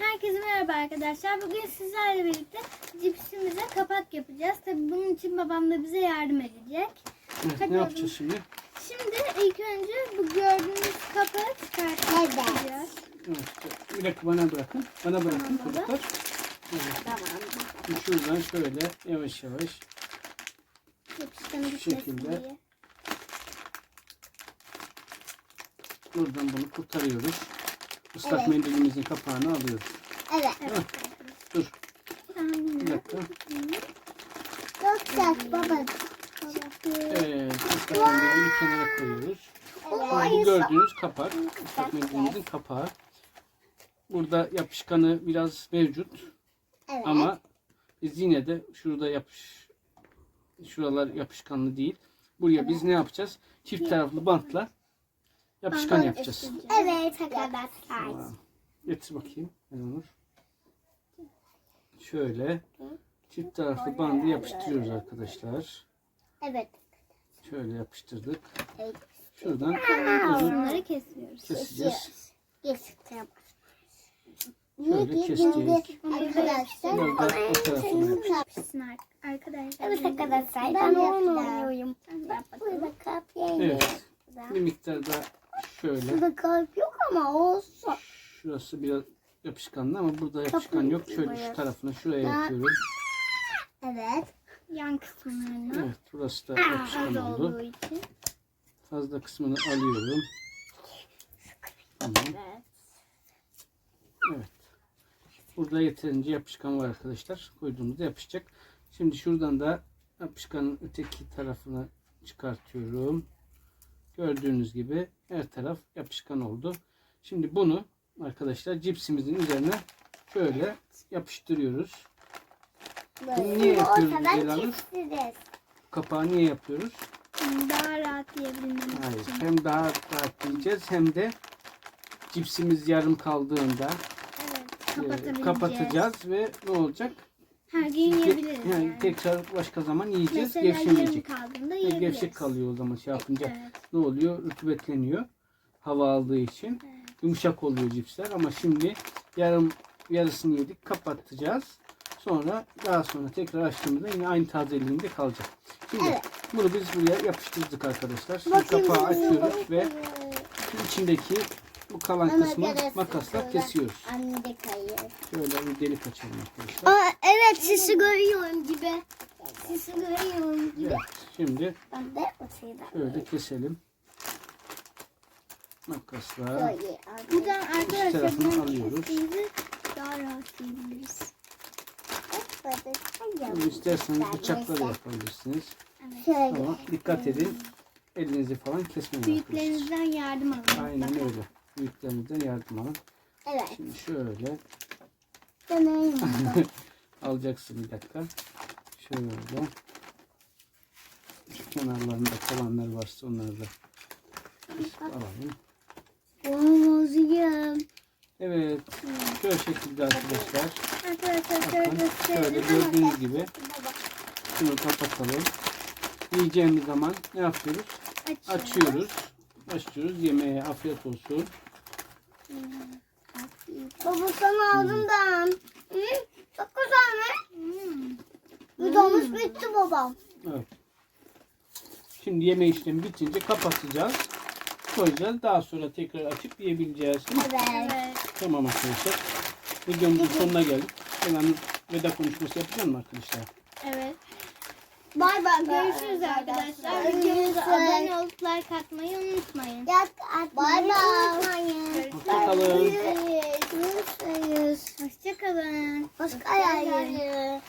Herkese merhaba arkadaşlar. Bugün sizlerle birlikte cipsimize kapak yapacağız. Tabii bunun için babam da bize yardım edecek. Evet, Hadi ne yapacağız şimdi? Şimdi ilk önce bu gördüğünüz kapağı çıkartacağız. Evet, bir dakika bana bırakın. Bana bırakın Tamam baba. çocuklar. Evet. Şimdi şuradan şöyle yavaş yavaş Yapışkanı şekilde. diye. buradan bunu kurtarıyoruz. Islak Evet. mendilimizin kapağını alıyoruz. Evet. Evet. Dur bir dakika. Çok güzel baba. Evet, ıslak mendilini kenara koyuyoruz. Şimdi bu gördüğünüz kapak, ıslak mendilimizin kapağı. Burada yapışkanı biraz mevcut. Evet. Ama biz yine de şurada yapış şuralar yapışkanlı değil. Buraya biz ne yapacağız? Çift taraflı bantla yapışkan yapacağız. Evet arkadaşlar. Getir bakayım. Elanur. Şöyle çift taraflı bandı yapıştırıyoruz arkadaşlar. Evet. Şöyle yapıştırdık. Evet. Şuradan uzun Bunları kesiyoruz. keseceğiz. Geçtim. Şöyle keseceğiz. Arkadaşlar. Arkadaşlar. Evet arkadaşlar. Ben Ben onu oynuyorum. Evet. Bir miktar da şöyle. Burada kalp yok ama olsun. Şurası biraz yapışkanlı ama burada yapışkan yok. Şöyle şu tarafına şuraya yapıyorum. Evet. Yan kısımlarına. Evet burası da yapışkan Az oldu. olduğu için. Fazla kısmını alıyorum. Tamam. Evet. Evet. Burada yeterince yapışkan var arkadaşlar. Koyduğumuzda yapışacak. Şimdi şuradan da yapışkanın öteki tarafını çıkartıyorum. Gördüğünüz gibi her taraf yapışkan oldu. Şimdi bunu arkadaşlar cipsimizin üzerine şöyle yapıştırıyoruz. Böyle. niye yapıyoruz kestiririz. Kapağı niye yapıyoruz? Daha rahat yiyebilmemiz Hayır. için. Hem daha rahat yiyeceğiz hem de cipsimiz yarım kaldığında Evet. e, Kapatabileceğiz. kapatacağız ve ne olacak? Her gün yiyebiliriz yani yani. Tekrar başka zaman yiyeceğiz. Mesela yarım Gevşemeyecek. kaldığında yiyebiliriz. gevşek kalıyor o zaman şey yapınca. Evet. Ne oluyor? Rütubetleniyor. Hava aldığı için. Yumuşak oluyor cipsler ama şimdi yarım yarısını yedik kapatacağız. Sonra daha sonra tekrar açtığımızda yine aynı tazeliğinde kalacak. Şimdi Evet. bunu biz buraya yapıştırdık arkadaşlar. Şimdi kapağı açıyoruz ve şu içindeki bu kalan Ama kısmı biraz makasla kesiyoruz. Anne de kayıyor. Şöyle bir delik açalım arkadaşlar. Aa, evet sisi görüyorum gibi. Sisi görüyorum gibi. Evet, şimdi Ben de o şeyden. şöyle keselim. Makasla. Buradan arkadaşlar tarafını bunları alıyoruz. kestiğimizde daha rahat yiyebiliriz. Bunu isterseniz bıçakla da yapabilirsiniz. Şöyle. Ama dikkat edin. Elinizi falan kesmeyin arkadaşlar. Büyüklerinizden yardım alın. Aynen öyle. Büyüklerinizden yardım alın. Evet. Şimdi şöyle Deneyim. alacaksın bir dakika. Şöyle. Şu kenarlarında kalanlar varsa onları da kesip alalım. Olmazıyım. Evet. Şöyle şekilde arkadaşlar. Bakın şöyle gördüğünüz gibi şunu kapatalım. Yiyeceğimiz zaman ne yapıyoruz? Açıyoruz. Başlıyoruz. Yemeğe afiyet olsun. Baba sana aldım da. Hı? Çok güzel mi? Hmm. Bitti babam. Evet. Şimdi yeme işlemi bitince kapatacağız. Koyacağız. Daha sonra tekrar açıp yiyebileceğiz. Evet. Evet. Tamam arkadaşlar. Videomuzun sonuna geldik. Hemen veda konuşması yapacağım mı arkadaşlar? Evet. Bay bay. Görüşürüz arkadaşlar. Görüşürüz. Videomuza abone olup like atmayı unutmayın. Bay bay. Hoşçakalın. Görüşürüz. Hoşçakalın. Başka yerlere.